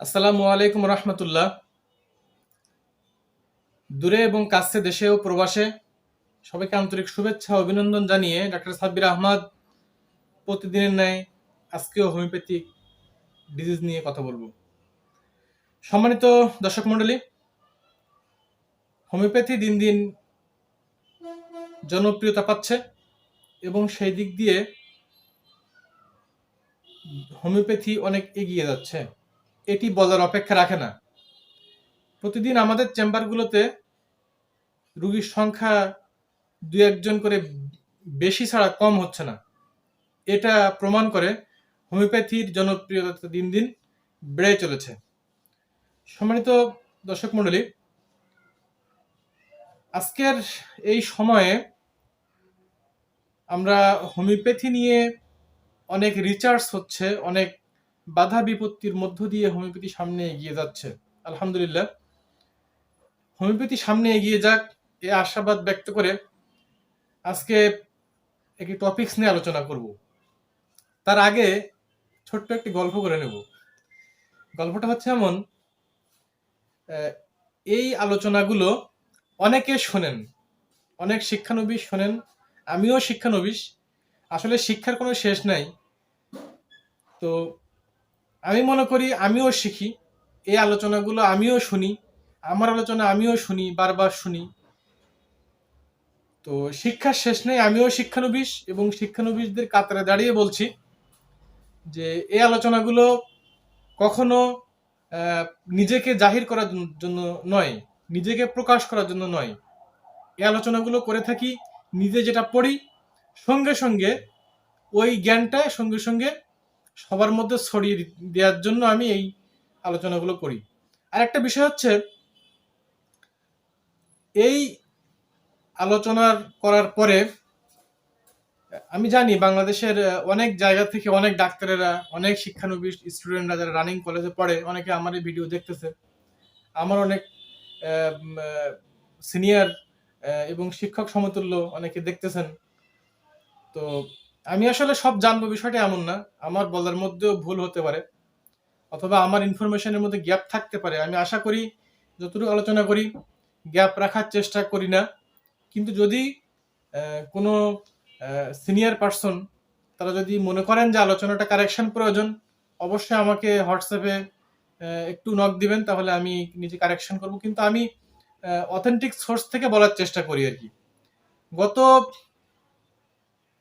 আসসালামু আলাইকুম রহমতুল্লাহ। দূরে এবং কাছে, দেশে ও প্রবাসে সবাইকে আন্তরিক শুভেচ্ছা অভিনন্দন জানিয়ে ডাক্তার সাব্বির আহমদ প্রতিদিনের ন্যায় আজকেও হোমিওপ্যাথিক ডিজিজ নিয়ে কথা বলব। সম্মানিত দর্শক মণ্ডলী, হোমিওপ্যাথি দিন দিন জনপ্রিয়তা পাচ্ছে এবং সেই দিক দিয়ে হোমিওপ্যাথি অনেক এগিয়ে যাচ্ছে। এটি বলার অপেক্ষা রাখে না। প্রতিদিন আমাদের চেম্বারগুলোতে রুগীর সংখ্যা দু একজন করে বেশি ছাড়া কম হচ্ছে না। এটা প্রমাণ করে হোমিওপ্যাথির জনপ্রিয়তা দিন দিন বেড়ে চলেছে। সম্মানিত দর্শক মণ্ডলী, আজকের এই সময়ে আমরা হোমিওপ্যাথি নিয়ে অনেক রিচার্জ হচ্ছে, অনেক বাধা বিপত্তির মধ্য দিয়ে হোমিওপ্যাথি সামনে এগিয়ে যাচ্ছে। আলহামদুলিল্লাহ। হোমিওপ্যাথি সামনে এগিয়ে যাক এ আশাবাদ ব্যক্ত করে আজকে একটি টপিকস নিয়ে আলোচনা করব। তার আগে ছোট্ট একটি গল্প করে নেব। গল্পটা হচ্ছে এমন এই আলোচনাগুলো অনেকে শোনেন, অনেক শিক্ষানবিশ শোনেন, আমিও শিক্ষানবিশ। আসলে শিক্ষার কোনো শেষ নাই। তো আমি মনে করি আমিও শিখি। এই আলোচনাগুলো আমিও শুনি, আমার আলোচনা আমিও শুনি, বারবার শুনি। তো শিক্ষার শেষ নেই, আমিও শিক্ষানবিশ এবং শিক্ষানবিশদের কাতারে দাঁড়িয়ে বলছি যে এই আলোচনাগুলো কখনো নিজেকে জাহির করার জন্য নয়, নিজেকে প্রকাশ করার জন্য নয়। এই আলোচনাগুলো করে থাকি, নিজে যেটা পড়ি, সঙ্গে সঙ্গে ওই জ্ঞানটা সঙ্গে সঙ্গে সবার মধ্যে ছড়িয়ে দেওয়ার জন্য আমি এই আলোচনাগুলো করি। আর একটা বিষয় হচ্ছে, এই আলোচনা করার পরে, আমি জানি বাংলাদেশের অনেক জায়গা থেকে অনেক ডাক্তারেরা, অনেক শিক্ষানবিশ স্টুডেন্টরা যারা রানিং কলেজে পড়ে, অনেকে আমার এই ভিডিও দেখতেছে। আমার অনেক সিনিয়র এবং শিক্ষক সমতুল্য অনেকে দেখতেছেন। তো আমি আসলে সব জানব বিষয়টা এমন না। আমার বলার মধ্যেও ভুল হতে পারে অথবা আমার ইনফরমেশনের মধ্যে গ্যাপ থাকতে পারে। আমি আশা করি, যতটুকু আলোচনা করি গ্যাপ রাখার চেষ্টা করি না। কিন্তু যদি কোনো সিনিয়র পার্সন তারা যদি মনে করেন যে আলোচনাটা কারেকশন প্রয়োজন, অবশ্যই আমাকে হোয়াটসঅ্যাপে একটু নক দিবেন, তাহলে আমি নিজে কারেকশন করব। কিন্তু আমি অথেন্টিক সোর্স থেকে বলার চেষ্টা করি আর কি। গত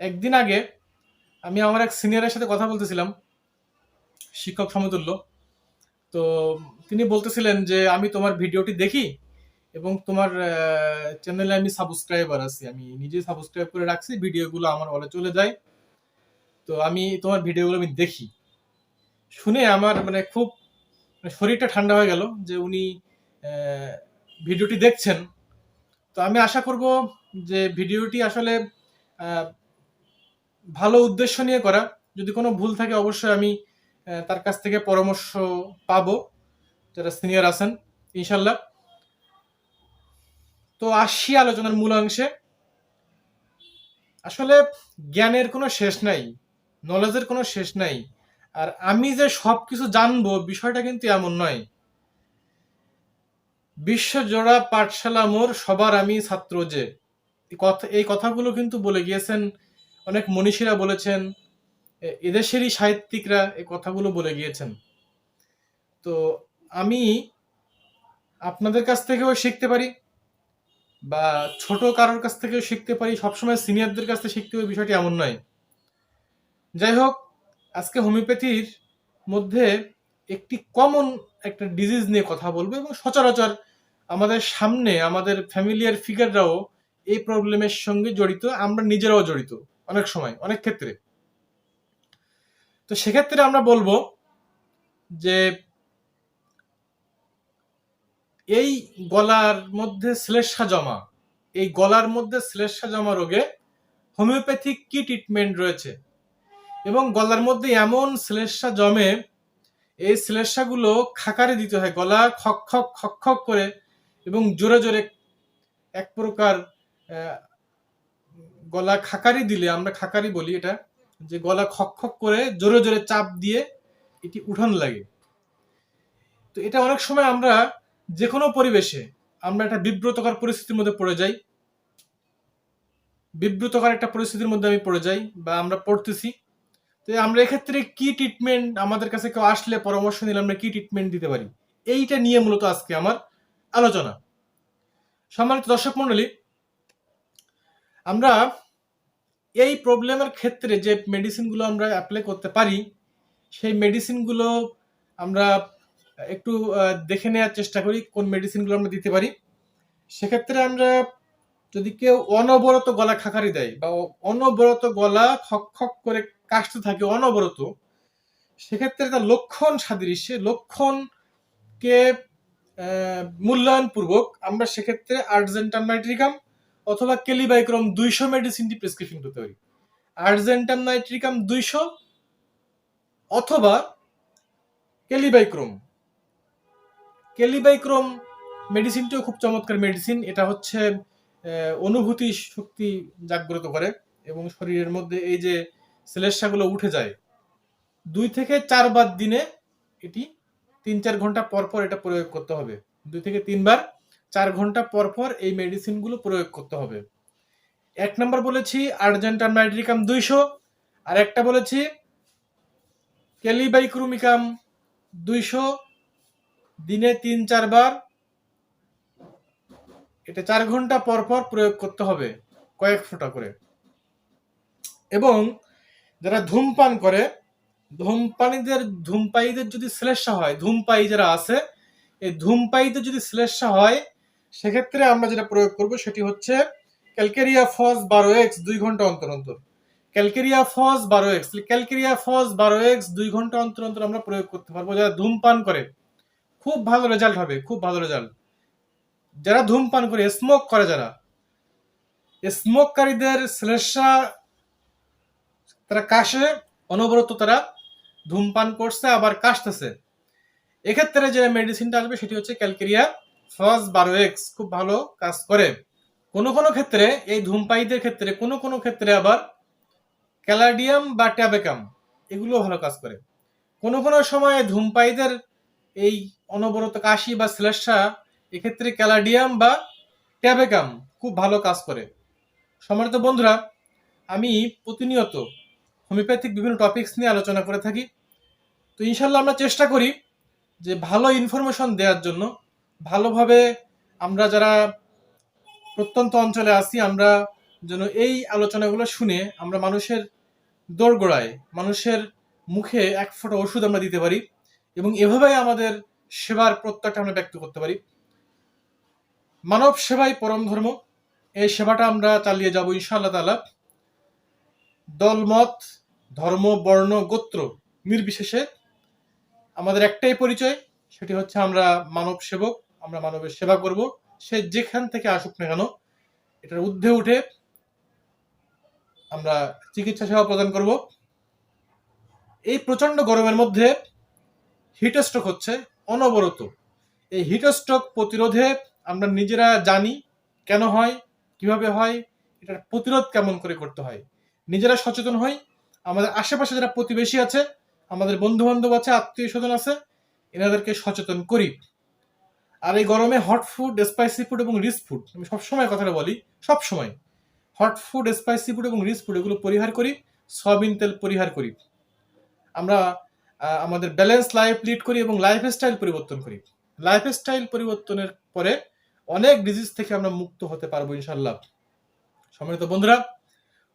একদিন আগে আমি আমার এক সিনিয়রের সাথে কথা বলতেছিলাম, শিক্ষক সমতুল্য। তো তিনি বলতেছিলেন যে, আমি তোমার ভিডিওটি দেখি এবং তোমার চ্যানেলে আমি সাবস্ক্রাইবার আছি। আমি নিজে সাবস্ক্রাইব করে রাখছি, ভিডিওগুলো আমার বলে চলে যায়। তো আমি তোমার ভিডিওগুলো আমি দেখি। শুনে আমার মানে খুব মানে শরীরটা ঠান্ডা হয়ে গেল যে উনি ভিডিওটি দেখছেন। তো আমি আশা করব যে ভিডিওটি আসলে ভালো উদ্দেশ্য নিয়ে করা। যদি কোনো ভুল থাকে অবশ্যই আমি তার কাছ থেকে পরামর্শ পাবো। যারা সিনিয়র আছেন ইনশাল্লাহ তো আসি আলোচনার মূল অংশে। আসলে জ্ঞানের কোনো শেষ নাই নলেজের কোনো শেষ নাই। আর আমি যে সব কিছু জানব, বিষয়টা কিন্তু এমন নয়। বিশ্বজোড়া পাঠশালা মোর সবার আমি ছাত্র যে। কথা, এই কথাগুলো কিন্তু বলে গিয়েছেন অনেক মনীষীরা বলেছেন এদেশেরই সাহিত্যিকরা এই কথাগুলো বলে গিয়েছেন। তো আমি আপনাদের কাছ থেকেও শিখতে পারি বা ছোট কারোর কাছ থেকেও শিখতে পারি, সবসময় সিনিয়রদের কাছ থেকে শিখতে হবে, বিষয়টি এমন নয়। যাই হোক, আজকে হোমিওপ্যাথির মধ্যে একটি কমন একটা ডিজিজ নিয়ে কথা বলব এবং সচরাচর আমাদের সামনে, আমাদের ফ্যামিলিয়ার ফিগাররাও এই প্রবলেমের সঙ্গে জড়িত, আমরা নিজেরাও জড়িত। অনেক সময়, অনেক ক্ষেত্রে। তো সেক্ষেত্রে আমরা বলব যে, এই গলার মধ্যে শ্লেষ্মা জমা, এই গলার মধ্যে শ্লেষ্মা জমা রোগে হোমিওপ্যাথিক কি ট্রিটমেন্ট রয়েছে? এবং গলার মধ্যে এমন শ্লেষ্মা জমে, এই শ্লেষ্মাগুলো খাকারে দিতে হয়, গলা খক খক খক খক করে এবং জোরে জোরে এক প্রকার গলা খাকারি দিলে, আমরা খাকারি বলি এটা, যে গলা খক খক করে জোরে জোরে চাপ দিয়ে এটি উঠান লাগে। তো এটা অনেক সময় আমরা যে কোনো পরিবেশে আমরা একটা বিব্রতকর পরিস্থিতির মধ্যে পড়ে যাই। বিব্রতকর একটা পরিস্থিতির মধ্যে আমি পড়ে যাই বা আমরা পড়তেছি। তো আমরা এক্ষেত্রে কি ট্রিটমেন্ট আমাদের কাছে কেউ আসলে পরামর্শ নিলে আমরা কি ট্রিটমেন্ট দিতে পারি? এইটা নিয়ে মূলত আজকে আমার আলোচনা। সম্মানিত দর্শক মন্ডলী আমরা এই প্রবলেমের ক্ষেত্রে যে মেডিসিনগুলো আমরা অ্যাপ্লাই করতে পারি, সেই মেডিসিনগুলো আমরা একটু দেখে নেওয়ার চেষ্টা করি কোন মেডিসিনগুলো আমরা দিতে পারি। সেক্ষেত্রে আমরা যদি কেউ অনবরত গলা খাকারি দেয় বা অনবরত গলা খক খক করে কাশতে থাকে অনবরত, সেক্ষেত্রে তার লক্ষণ সাদৃশ্যে, লক্ষণকে মূল্যায়নপূর্বক আমরা সেক্ষেত্রে আর্জেন্টাম নাইট্রিকাম অথবা কেলিবাইক্রম দুইশো মেডিসিনটি প্রেসক্রিপশন করতে পারি। আর্জেন্টাম নাইট্রিকাম দুইশো অথবা কেলিবাইক্রোম। কেলিবাইক্রোম মেডিসিনটিও খুব চমৎকার মেডিসিন এটা হচ্ছে অনুভূতি শক্তি জাগ্রত করে এবং শরীরের মধ্যে এই যে সেলেসাগুলো উঠে যায়, দুই থেকে চারবার দিনে এটি তিন চার ঘণ্টা পর পর এটা প্রয়োগ করতে হবে। দুই থেকে তিনবার ঘণ্টা পর পর এই মেডিসিনগুলো প্রয়োগ করতে হবে। এক নম্বর বলেছি আর্জেন্টাম নাইট্রিকাম দুইশো, আর একটা বলেছি ক্যালিবাইক্রুমিকাম দুইশো, দিনে তিন চারবার এটা চার ঘণ্টা পর পর প্রয়োগ করতে হবে কয়েক ফোঁটা করে। এবং যারা ধূমপান করে, ধূমপানীদের, ধূমপায়ীদের যদি শ্লেষা হয়, ধূমপায়ী যারা আছে, এই ধূমপায়ীদের যদি শ্লেষা হয় সেক্ষেত্রে আমরা যেটা প্রয়োগ করব সেটি হচ্ছে ক্যালকেরিয়া ফস বারো এক্স দুই ঘণ্টা অন্তর অন্তর। ক্যালকেরিয়া ফস বারো এক্স, ক্যালকেরিয়া ফস বারো এক্স দুই ঘণ্টা অন্তর অন্তর আমরা প্রয়োগ করতে পারব। যারা ধূমপান করে, খুব ভালো রেজাল্ট হবে, খুব ভালো রেজাল্ট যারা ধূমপান করে স্মোক করে যারা স্মোককারীদের শ্লেষা তারা কাশে, অনবরত তারা ধূমপান করছে, আবার কাশতেছে। এক্ষেত্রে যে মেডিসিনটা আসবে সেটি হচ্ছে ক্যালকেরিয়া ফস বারো এক্স খুব ভালো কাজ করে। কোনো কোনো ক্ষেত্রে, এই ধূমপায়ীদের ক্ষেত্রে, কোনো কোনো ক্ষেত্রে আবার ক্যালাডিয়াম বা ট্যাবেকাম এগুলো ভালো কাজ করে। কোনো কোনো সময় ধূমপায়ীদের এই অনবরত কাশি বা শ্লেষা, এক্ষেত্রে ক্যালাডিয়াম বা ট্যাবেকাম খুব ভালো কাজ করে। সম্মানিত বন্ধুরা, আমি প্রতিনিয়ত হোমিওপ্যাথিক বিভিন্ন টপিকস নিয়ে আলোচনা করে থাকি। তো ইনশাল্লাহ আমরা চেষ্টা করি যে ভালো ইনফরমেশন দেওয়ার জন্য ভালোভাবে আমরা যারা প্রত্যন্ত অঞ্চলে আছি, আমরা যেন এই আলোচনাগুলো শুনে আমরা মানুষের দোরগোড়ায়, মানুষের মুখে এক ফোঁটা ওষুধ আমরা দিতে পারি এবং এভাবেই আমাদের সেবার প্রত্যয়টা আমরা ব্যক্ত করতে পারি। মানব সেবাই পরম ধর্ম। এই সেবাটা আমরা চালিয়ে যাব ইনশাআল্লাহ তালা দলমত ধর্ম, বর্ণ, গোত্র নির্বিশেষে আমাদের একটাই পরিচয়, সেটি হচ্ছে আমরা মানব সেবক। আমরা মানবের সেবা করব। সে যেখান থেকে আসুক না কেন, এটার ঊর্ধ্বে উঠে আমরা চিকিৎসা সেবা প্রদান করব। এই প্রচণ্ড গরমের মধ্যে হিটস্ট্রোক হচ্ছে, অনবরত। এই হিটস্ট্রোক প্রতিরোধে আমরা নিজেরা জানি কেন হয়, কীভাবে হয়, এটার প্রতিরোধ কেমন করে করতে হয়। নিজেরা সচেতন হই, আমাদের আশেপাশে যারা প্রতিবেশী আছে, আমাদের বন্ধু বান্ধব আছে, আত্মীয় স্বজন আছে, এনাদেরকে সচেতন করি। আর এই গরমে হট ফুড স্পাইসি ফুড এবং রিচ ফুড আমি সবসময় কথাটা বলি সব সময় হট ফুড স্পাইসি ফুড এবং রিচ ফুড এগুলো পরিহার করি, সয়াবিন তেল পরিহার করি। আমরা আমাদের ব্যালেন্স লাইফ লিড করি এবং লাইফ স্টাইল পরিবর্তন করি। লাইফ স্টাইল পরিবর্তনের পরে অনেক ডিজিজ থেকে আমরা মুক্ত হতে পারব ইনশাল্লাহ সম্মানিত বন্ধুরা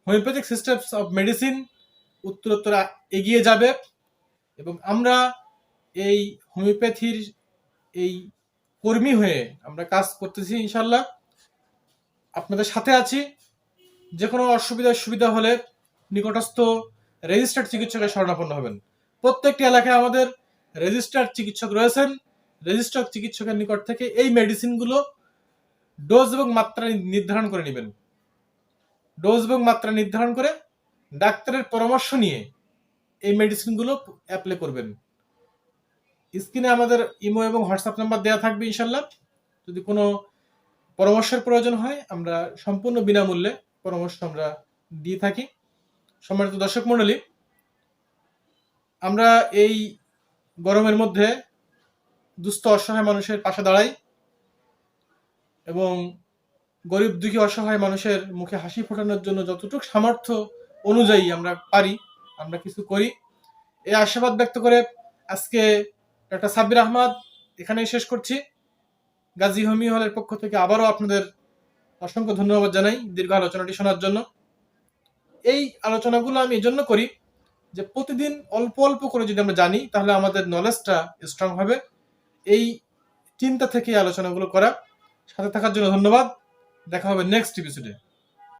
হোমিওপ্যাথিক সিস্টেমস অফ মেডিসিন উত্তরোত্তর এগিয়ে যাবে এবং আমরা এই হোমিওপ্যাথির এই কর্মী হয়ে আমরা কাজ করতেছি ইনশাল্লাহ আপনাদের সাথে আছি। যে কোনো অসুবিধা সুবিধা হলে নিকটস্থ রেজিস্টার্ড চিকিৎসকের শরণাপন্ন হবেন। প্রত্যেকটি এলাকায় আমাদের রেজিস্টার্ড চিকিৎসক রয়েছেন। রেজিস্টার্ড চিকিৎসকের নিকট থেকে এই মেডিসিনগুলো ডোজ এবং মাত্রা নির্ধারণ করে নেবেন। ডোজ এবং মাত্রা নির্ধারণ করে ডাক্তারের পরামর্শ নিয়ে এই মেডিসিনগুলো অ্যাপ্লাই করবেন। স্ক্রিনে আমাদের ইমো এবং হোয়াটসঅ্যাপ নাম্বার দেওয়া থাকবে ইনশাল্লাহ যদি কোনো পরামর্শের প্রয়োজন হয়, আমরা সম্পূর্ণ বিনামূল্যে পরামর্শ আমরা দিয়ে থাকি। সম্মানিত দর্শক মণ্ডলী, আমরা এই গরমের মধ্যে দুস্থ, অসহায় মানুষের পাশে দাঁড়াই এবং গরিব, দুঃখী, অসহায় মানুষের মুখে হাসি ফোটানোর জন্য যতটুকু সামর্থ্য অনুযায়ী আমরা পারি, আমরা কিছু করি। এই আশাবাদ ব্যক্ত করে আজকে ডক্টর সাব্বির আহমদ, এখানেই শেষ করছি। গাজী হোমি হলের পক্ষ থেকে আবারও আপনাদের অসংখ্য ধন্যবাদ জানাই দীর্ঘ আলোচনাটি শোনার জন্য। এই আলোচনাগুলো আমি এই জন্য করি যে প্রতিদিন অল্প অল্প করে যদি আমরা জানি, তাহলে আমাদের নলেজটা স্ট্রং হবে। এই চিন্তা থেকে আলোচনাগুলো করা। সাথে থাকার জন্য ধন্যবাদ। দেখা হবে নেক্সট এপিসোডে